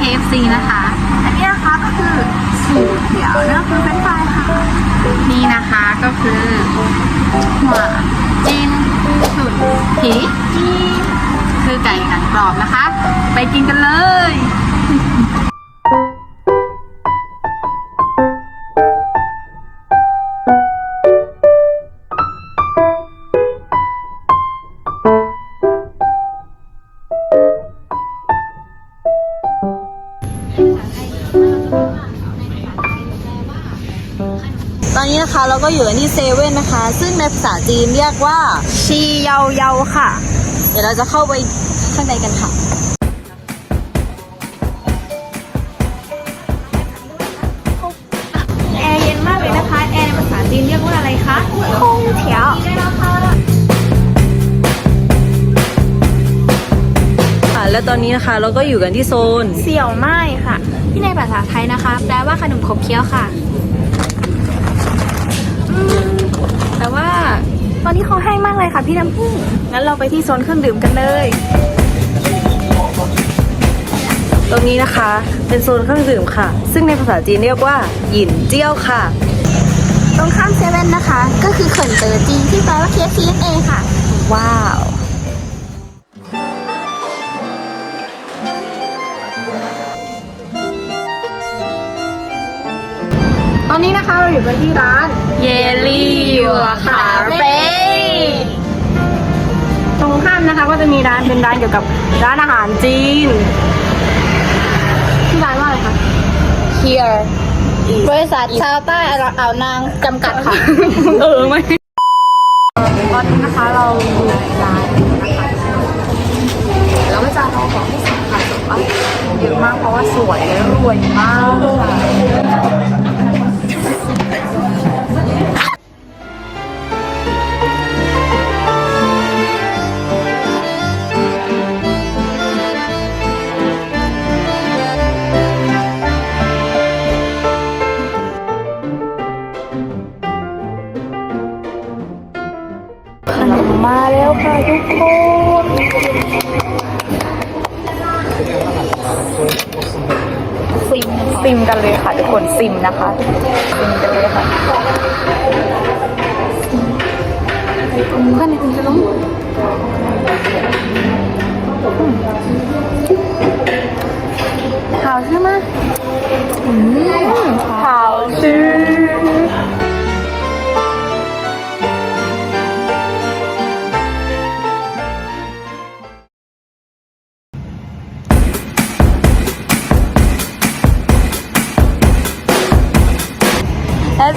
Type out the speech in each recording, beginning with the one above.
KFC นะคะ อันนี้นะคะก็คือสูตรเดี๋ยวนะคือเป็นไฟค่ะ นี่นะคะก็คือหัวจินสุดผีคือไก่หนังกรอบนะคะ ไปกินกันเลย นนี้นะคะเราก็อยู่กันที่เซเว่นนะคะ ซึ่งในภาษาจีนเรียกว่า ชีเยาเยาค่ะ เดี๋ยวเราจะเข้าไปข้างในกันค่ะแอร์เย็นมากเลยนะคะ แอร์ในภาษาจีนเรียกว่าอะไรคะคงเถียวค่ะ และตอนนี้นะคะเราก็อยู่กันที่โซน เสี่ยวไม้ค่ะ ที่ในภาษาไทยนะคะ แปลว่าขนมขบเคี้ยวค่ะอืม แต่ว่าตอนนี้เขาให้มากเลยค่ะพี่น้ำพึ่งงั้นเราไปที่โซนเครื่องดื่มกันเลย ตรงนี้นะคะเป็นโซนเครื่องดื่มค่ะ ซึ่งในภาษาจีนเรียกว่า หยินเจี้ยวค่ะ ตรงข้ามเซเว่นนะคะ ก็คือเขินเตอร์จีนที่แปลว่าเคฟซีนั่นเองค่ะ ว้าว อนนี้นะคะเราอยู่กันที่ร้านเยลลี่ยัวคาเฟ่ตรงข้ามนะคะก็จะมีร้านเป็นร้านเกี่ยวกับร้านอาหารจีนที่ร้านว่าอะไรคะ here บริษัทชาวใต้อ่าวนางจำกัดค่ะ เออไม่ตอนนี้นะคะเราอยู่ในร้านนะคะแล้วก็จะเอาของที่สำคัญแบบว่าเยอะมากเพราะว่าสวยและรวยมากค่ะ ขนมมาแล้วค่ะทุกคนซิมซิมกันเลยค่ะทุกคนซิมนะคะซิมกันเลยค่ะเพื่อนในคุณจะล้ม好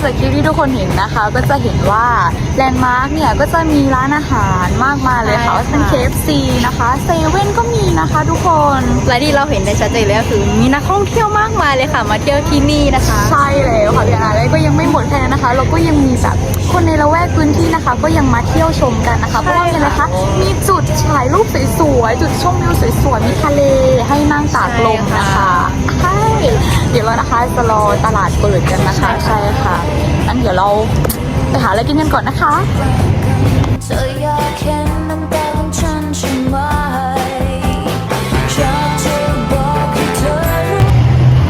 จากคลิปที่ทุกคนเห็นนะคะ ก็จะเห็นว่าแลนด์มาร์กเนี่ยก็จะมีร้านอาหารมากมายเลยค่ะใช่ว่าจะเป็นค่ะ KFC นะคะเซเว่นก็มีนะคะ ทุกคนและที่เราเห็นได้ชัดเจนเลยก็คือมีนักท่องเที่ยวมากมายเลยค่ะ มาเที่ยวที่นี่นะคะใช่แล้วค่ะพี่อาร์และก็ยังไม่หมดแค่นั้นนะคะ เราก็ยังมีแบบคนในละแวกพื้นที่นะคะ ก็ยังมาเที่ยวชมกันนะคะเพราะว่าเป็นอะไรคะมีจุดถ่ายรูปสวยๆจุดชมวิวสวยๆมีทะเลให้นั่งตากลมนะคะใช่ เดี๋ยวเรานะคะจะรอตลาดเปิดกันนะคะ ใช่ค่ะงั้นเดี๋ยวเราไปหาอะไรกินกันก่อนนะคะเธออยากเห็นน้ำตาของฉันใช่ไหมฉันจะบอกให้เธอรู้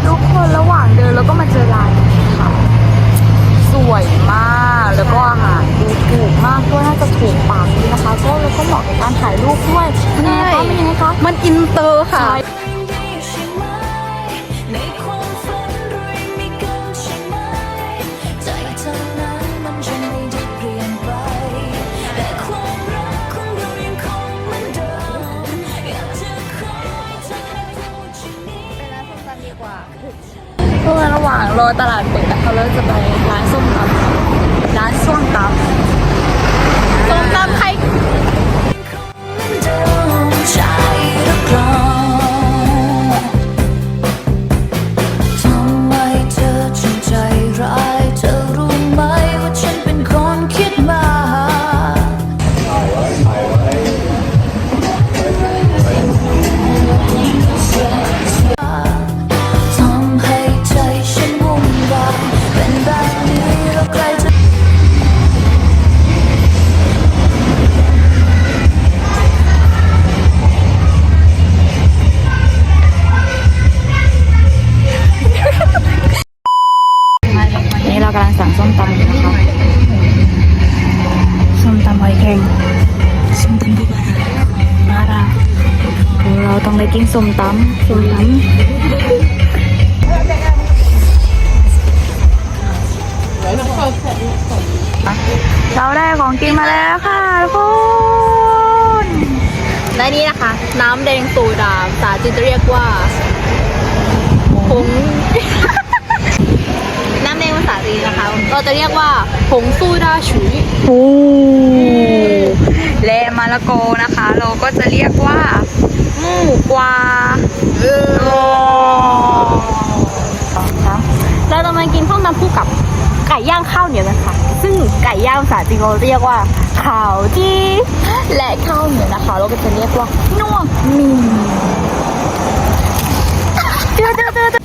ทุกคนระหว่างเดินเราก็มาเจอร้านนี้ค่ะ สวยมากแล้วก็อาหารดูถูกมากด้วยน่าจะถูกปากดีนะคะก็แล้วก็เหมาะกับการถ่ายรูปด้วยเป็นยังไงคะเป็นยังไงคะมันอินเตอร์ค่ะ ระหว่างรอตลาดเปิดนะคะเราจะไปร้านส้มตำค่ะร้านส้มตำส้มตำ กินส้มตำส้มตำเราได้ของกินมาแล้วค่ะทุกคนและนี่นะคะ น้ำแดงโซดาภาษาจีนจะเรียกว่าผงน้ำแดงภาษาจีนนะคะเราจะเรียกว่าผงโซดาฉุยโอ้และมะละกอนะคะ เราก็จะเรียกว่า หมูกวาโอ้สอเราจะมากินข้าวมันคู่กับไก่ย่างข้าวเหนียวกันค่ะซึ่งไก่ย่างภาษาจีนเราเรียกว่าข้าวจีและข้าวเหนียวนะคะ เราก็จะเรียกว่าน่วงมีทุก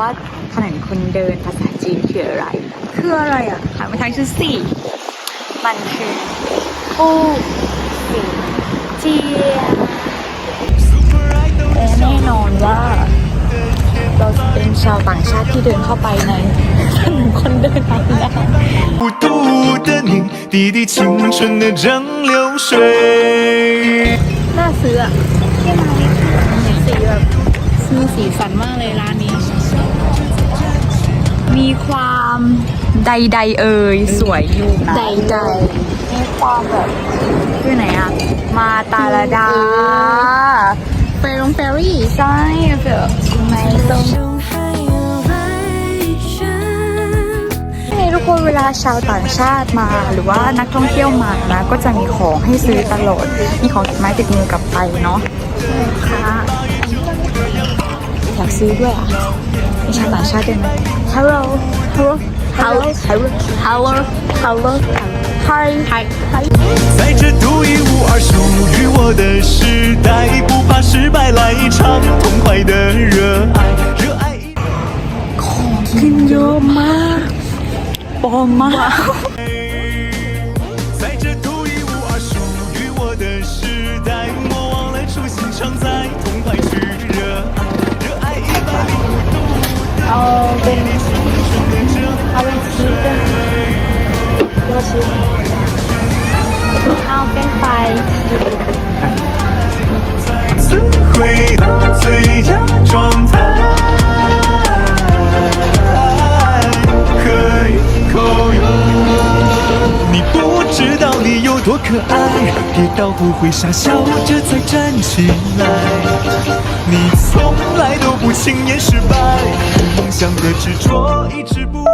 ว่าถนนคนเดินภาษาจีนคืออะไร คืออะไรอ่ะถามมาทางชื่อสี่ มันคือผู้สิเจียและแน่นอนว่า เราจะเป็นชาวต่างชาติที่เดินเข้าไปในถนนคนเดินทางแรก 孤独的你，滴滴青春的蒸馏水。 น่าซื้ออะสีแบบมีสีสันมากเลยร้านนี้ มีความใดใดเอ่ยสวยอยู่นะใดใดมีความแบบคือไหนอะมาตาลดาเฟรนเฟรี่ใช่เฟรนไม่ตรงทุกคนเวลาชาวต่างชาติมา หรือว่านักท่องเที่ยวมานะก็จะมีของให้ซื้อตลอด มีของติดไม้ติดมือกลับไปเนาะค่ะอยากซื้อด้วยอะมีชาวต่างชาติด้วยไหม Hello Hello Hello Hello Hello Hello Hi Hi Hi 在这独一无二属于我的时代，不怕失败，来一场痛快的热爱，热爱一。 กินเยอะมากปลอมมาก 可爱跌倒，不会傻笑着再站起来。你从来都不轻言失败，梦想的执着一直不曾。